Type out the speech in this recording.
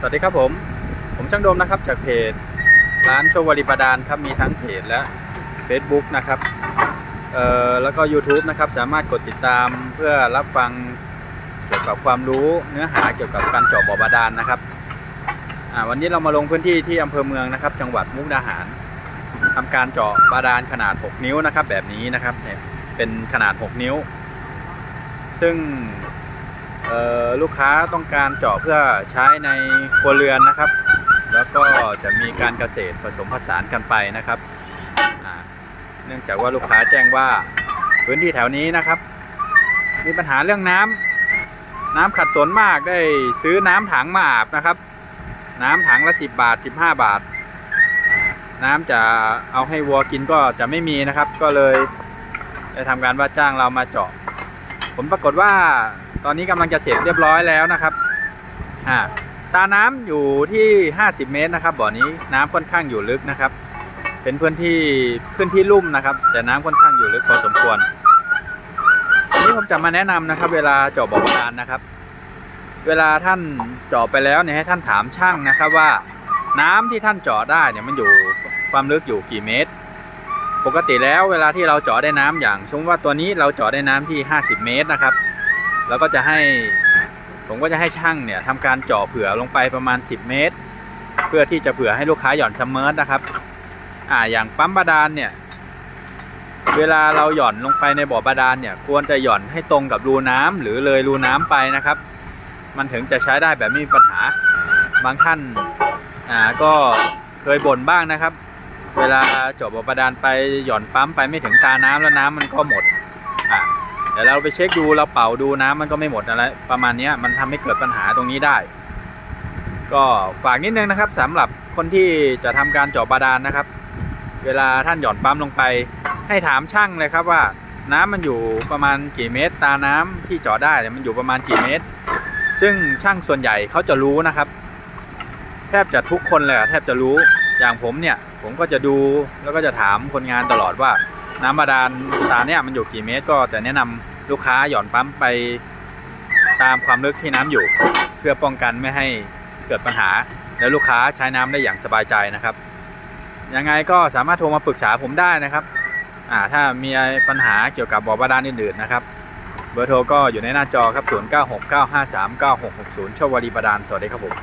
สวัสดีครับผม ผมช่างโดมนะครับจากเพจร้านโชวริปดานครับมีทั้งเพจและ Facebook นะครับเอ่อแล้วก็ YouTube นะครับสามารถกดติดตามเพื่อรับฟังเกี่ยวกับความรู้เนื้อหาเกี่ยวกับการเจาะบ่อบาดาลนะครับวันนี้เรามาลงพื้นที่ที่อำเภอเมืองนะครับ จังหวัดมุกดาหารทำการเจาะบาดาลขนาด 6 นิ้วนะครับ แบบนี้นะครับเป็นขนาด 6 นิ้ว ซึ่ง ลูกค้าต้องการเจาะเพื่อใช้ในครัวเรือนนะครับ แล้วก็จะมีการเกษตรผสมผสานกันไปนะครับเนื่องจากว่าลูกค้าแจ้งว่าพื้นที่แถวนี้นะครับ มีปัญหาเรื่องน้ำน้ำขัดสนมากได้ซื้อน้ำถังมาอาบนะครับ น้ำถังละ 10 บาท 15 บาท น้ำจะเอาให้วัวกินก็จะไม่มีนะครับ ก็เลยได้ทำการว่าจ้างเรามาเจาะ ผลปรากฏว่าตอนนี้กำลังจะเสร็จเรียบร้อยแล้วนะครับอ่าตาน้ำอยู่ที่ 50 เมตรนะครับ บ่อนี้น้ำค่อนข้างอยู่ลึกนะครับ เป็นพื้นที่พื้นที่ลุ่มนะครับ แต่น้ำค่อนข้างอยู่ลึกพอสมควรวันนี้ผมจะมาแนะนำนะครับ เวลาเจาะบ่อบาดาลนะครับ เวลาท่านเจาะไปแล้วเนี่ยให้ท่านถามช่างนะครับว่าน้ำที่ท่านเจาะได้เนี่ยมันอยู่ความลึกอยู่กี่เมตร ปกติแล้วเวลาที่เราเจาะได้น้ำอย่างสมว่าตัวนี้เราเจาะได้น้ำที่ 50 เมตรนะครับ แล้วก็จะให้ผมก็จะให้ช่างเนี่ยทำการเจาะเผื่อลงไปประมาณ 10 เมตร เพื่อที่จะเผื่อให้ลูกค้าหย่อนชะเมิร์นะครับอ่าอย่างปั๊มบาดาลเนี่ยเวลาเราหย่อนลงไปในบ่อบาดาลเนี่ยควรจะหย่อนให้ตรงกับรูน้ำหรือเลยรูน้ำไปนะครับ มันถึงจะใช้ได้แบบไม่มีปัญหาบางท่านอ่าก็เคยบ่นบ้างนะครับ เวลาเจาะบ่อบาดาลไปหย่อนปั๊มไปไม่ถึงตาน้ำแล้วน้ำมันก็หมดอะเดี๋ยวเราไปเช็คดูเราเป่าดูน้ำมันก็ไม่หมดอะไรประมาณนี้มันทำให้เกิดปัญหาตรงนี้ได้ ก็ฝากนิดนึงนะครับสำหรับคนที่จะทำการเจาะบาดาลนะครับ เวลาท่านหย่อนปั๊มลงไป ให้ถามช่างเลยครับว่าน้ำมันอยู่ประมาณกี่เมตร ตาน้ำที่เจาะได้เนี่ยมันอยู่ประมาณกี่เมตร ซึ่งช่างส่วนใหญ่เขาจะรู้นะครับ แทบจะทุกคนเลยแทบจะรู้ อย่างผมเนี่ยผมก็จะดูแล้วก็จะถามคนงานตลอดว่า น้ำบาดาลตาเนี่ยมันอยู่กี่เมตร ก็จะแนะนำลูกค้าหย่อนปั๊มไปตามความลึกที่น้ำอยู่ เพื่อป้องกันไม่ให้เกิดปัญหา แล้วลูกค้าใช้น้ำได้อย่างสบายใจนะครับยังไงก็สามารถโทรมาปรึกษาผมได้นะครับอ่าถ้ามีปัญหาเกี่ยวกับบ่อบาดาลอื่นๆนะครับเบอร์โทรก็อยู่ในหน้าจอครับ 0969539660 โชควารีบาดาลสวัสดีครับผม